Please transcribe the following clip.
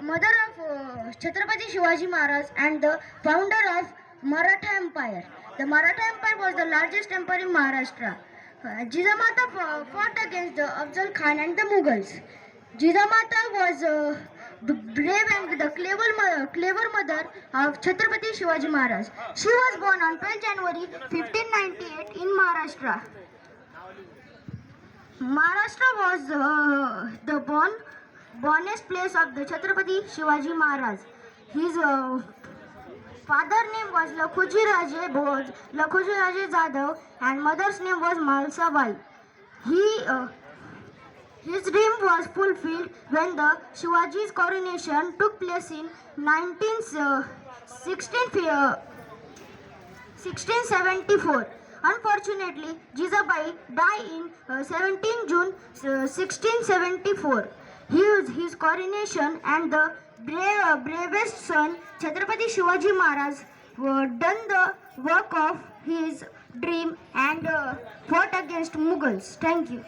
mother of uh, Chhatrapati Shivaji Maharaj and the founder of Maratha Empire. The Maratha Empire was the largest empire in Maharashtra. Uh, Jijamata uh, fought against the Afzal Khan and the Mughals. Jijamata was uh, brave and the clever, mo- clever mother of Chhatrapati Shivaji Maharaj. She was born on 12 January 1598 in Maharashtra. Maharashtra was uh, the born bornest place of the Chhatrapati Shivaji Maharaj. His uh, father name was Lakhuji Raje was Lakhuji Raje Jadhav and mother's name was Malsa Bai. He uh, his dream was fulfilled when the Shivaji's coronation took place in 19, uh, 16, uh, 1674. Unfortunately, Jizabai died in uh, 17 June uh, 1674. His, his coronation and the brave, bravest son, Chhatrapati Shivaji Maharaj, uh, done the work of his dream and uh, fought against Mughals. Thank you.